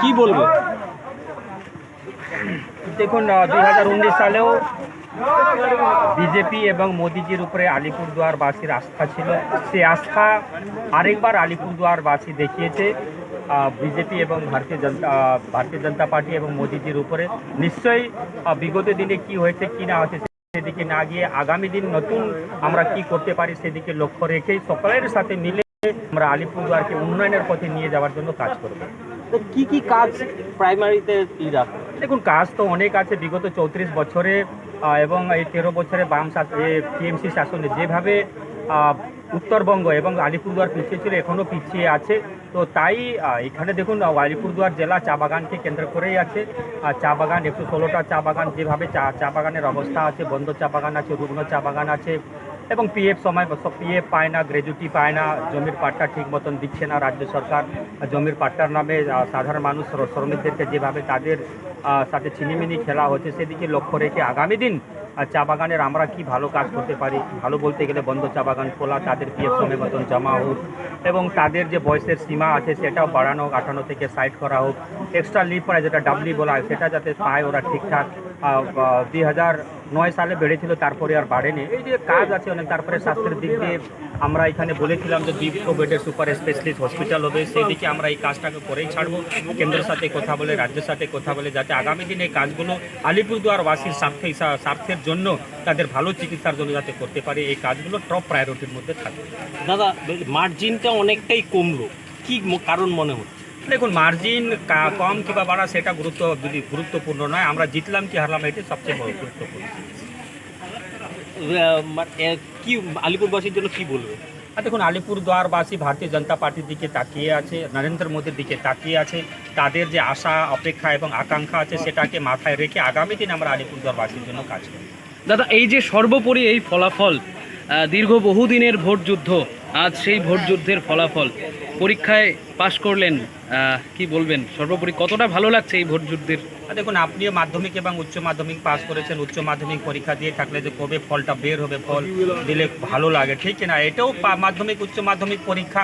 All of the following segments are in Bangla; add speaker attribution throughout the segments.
Speaker 1: কি বলব?
Speaker 2: দেখুন দুই হাজার উনিশ সালেও বিজেপি এবং মোদিজির উপরে আলিপুরদুয়ারবাসীর আস্থা ছিল। সে আস্থা আরেকবার আলিপুরদুয়ারবাসী দেখিয়েছে বিজেপি এবং ভারতীয় জনতা ভারতীয় জনতা পার্টি এবং মোদিজির উপরে। নিশ্চয়ই বিগত দিনে কি হয়েছে, কি না হয়েছে, সেদিকে না গিয়ে আগামী দিন নতুন আমরা কি করতে পারি, সেদিকে লক্ষ্য রেখেই সকলের সাথে মিলে আমরা আলিপুরদুয়ারকে উন্নয়নের পথে নিয়ে যাওয়ার জন্য কাজ করব।
Speaker 1: কি কি কাজ প্রাইমারিতে
Speaker 2: দেখুন, কাজ তো অনেক আছে। বিগত চৌত্রিশ বছরে এবং এই তেরো বছরে বাম টিএমসি শাসনে যেভাবে উত্তরবঙ্গ এবং আলিপুরদুয়ার পিছিয়ে ছিল এখনও পিছিয়ে আছে। তো তাই এখানে দেখুন আলিপুরদুয়ার জেলা চা বাগানকে কেন্দ্র করেই আছে। চা বাগান, একশো ষোলোটা চা বাগান যেভাবে চা চা বাগানের অবস্থা আছে, বন্ধ চা বাগান আছে, রুগ্ন চা বাগান আছে এবং পিএফ সময় পিএফ পায় না গ্র্যাজুইটি পায় না, জমির পাট্টা ঠিক মতন দিচ্ছে না রাজ্য সরকার। জমির পাট্টার নামে সাধারণ মানুষ, শ্রমিকদেরকে যেভাবে তাদের সাথে ছিনিমিনি খেলা হচ্ছে, সেদিকে লক্ষ্য রেখে আগামী দিন চা বাগানের আমরা কি ভালো কাজ করতে পারি? ভালো বলতে গেলে বন্ধ চা বাগান খোলা, তাদের পিএফ সময় মতন জমা হোক এবং তাদের যে বয়সের সীমা আছে সেটাও বাড়ানো হোক, আঠানো থেকে সাইড করা হোক। এক্সট্রা লিভ পায় যেটা ডাবলি বলা হয়, সেটা যাতে পায় ওরা ঠিকঠাক। দুই হাজার নয় সালে বেড়েছিল, তারপরে আর বাড়েনি। এই যে কাজ আছে অনেক, তারপরে স্বাস্থ্যের দিক দিয়ে আমরা এখানে বলেছিলাম যে দুইশো বেডের সুপার স্পেশালিস্ট হসপিটাল হবে, সেই দিকে আমরা এই কাজটাকে করেই ছাড়বো। কেন্দ্রের সাথে কথা বলে, রাজ্যের সাথে কথা বলে, যাতে আগামী দিনে কাজগুলো আলিপুরদুয়ারবাসীর স্বার্থে, স্বার্থের জন্য তাদের ভালো চিকিৎসার জন্য যাতে করতে পারে এই কাজগুলো টপ প্রায়োরিটির মধ্যে থাকবে
Speaker 1: দাদা মার্জিনটা অনেকটাই কমলো। কি কারণ মনে হচ্ছে?
Speaker 2: দেখুন মার্জিন কম কিংবা বাড়া সেটা গুরুত্ব যদি গুরুত্বপূর্ণ নয় আমরা জিতলাম কি হারলাম এটি সবচেয়ে বড় গুরুত্বপূর্ণ।
Speaker 1: কি আলিপুরবাসীর জন্য কি বলবে?
Speaker 2: আর দেখুন আলিপুরদুয়ারবাসী ভারতীয় জনতা পার্টির দিকে তাকিয়ে আছে নরেন্দ্র মোদীর দিকে তাকিয়ে আছে তাদের যে আশা অপেক্ষা এবং আকাঙ্ক্ষা আছে সেটাকে মাথায় রেখে আগামী দিন আমরা আলিপুরদুয়ারবাসীর জন্য কাজ করব।
Speaker 3: দাদা, এই যে সর্বোপরি এই ফলাফল দীর্ঘ বহুদিনের ভোট যুদ্ধ, আজ সেই ভোট যুদ্ধের ফলাফল, পরীক্ষায় পাশ করলেন কি বলবেন? সর্বোপরি কতটা ভালো লাগছে এই ভোট যুদ্ধের?
Speaker 2: দেখুন, আপনিও মাধ্যমিক এবং উচ্চ মাধ্যমিক পাস করেছেন, উচ্চ মাধ্যমিক পরীক্ষা দিয়ে থাকলে যে কবে ফলটা বের হবে, ফল দিলে ভালো লাগে, ঠিক না এটাও মাধ্যমিক, উচ্চ মাধ্যমিক পরীক্ষা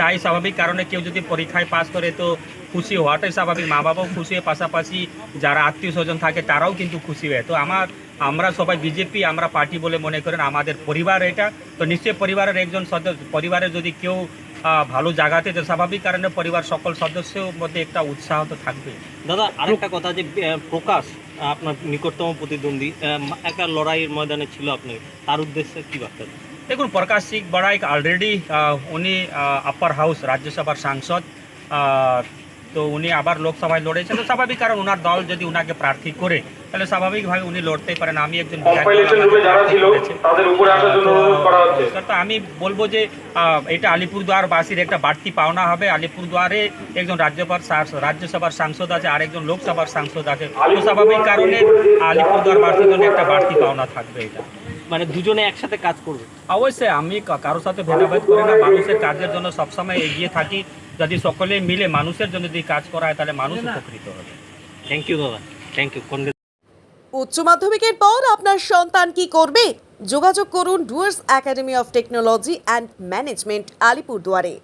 Speaker 2: তাই স্বাভাবিক কারণে কেউ যদি পরীক্ষায় পাস করে তো খুশি হওয়াটাই স্বাভাবিক। মা বাবাও খুশি পাশাপাশি যারা আত্মীয় স্বজন থাকে, তারাও কিন্তু খুশি হয়। তো আমার আমরা সবাই বিজেপি আমরা পার্টি বলে মনে করেন আমাদের পরিবার এটা। তো নিশ্চয়ই পরিবারের একজন সদস্য পরিবারের যদি কেউ ভালো জায়গাতে তো স্বাভাবিক কারণে পরিবার সকল সদস্যের মধ্যে একটা উৎসাহ তো থাকবে।
Speaker 1: দাদা আরেকটা কথা যে প্রকাশ আপনার নিকটতম প্রতিদ্বন্দ্বী একটা লড়াইয়ের ময়দানে ছিল আপনি তার উদ্দেশ্যে কি বার্তা
Speaker 2: দেখুন প্রকাশ সিং বড়াইক অলরেডি উনি আপার হাউস রাজ্যসভার সাংসদ তো উনি আবার লোকসভায় লড়েছেন তো স্বাভাবিক কারণ ওনার দল যদি উনাকে প্রার্থী করে তাহলে স্বাভাবিকভাবে উনি লড়তেই পারেন। আমি একজন তো আমি বলব যে আহ, এটা আলিপুরদুয়ারবাসীর একটা বাড়তি পাওনা হবে। আলিপুরদুয়ারে একজন রাজ্যপাল রাজ্যসভার সাংসদ আছে আর একজন লোকসভার সাংসদ আছে। তো স্বাভাবিক কারণে আলিপুরদুয়ারবাসীর জন্য একটা বাড়তি পাওনা থাকবে এটা।
Speaker 1: মানে দুজনে একসাথে কাজ করবে?
Speaker 2: অবশ্যই আমি কারোর সাথে ভেদাভেদ করি না। মানুষের কাজের জন্য সবসময় এগিয়ে থাকি। যদি সকলে মিলে মানুষের জন্য যদি কাজ করা হয় তাহলে মানুষ উপকৃত হবে।
Speaker 1: থ্যাংক ইউ দাদা থ্যাংক ইউ
Speaker 4: উচ্চ মাধ্যমিকের পর আপনার সন্তান কি করবে? যোগাযোগ করুন Dooars academy of technology and management আলিপুরদুয়ারে।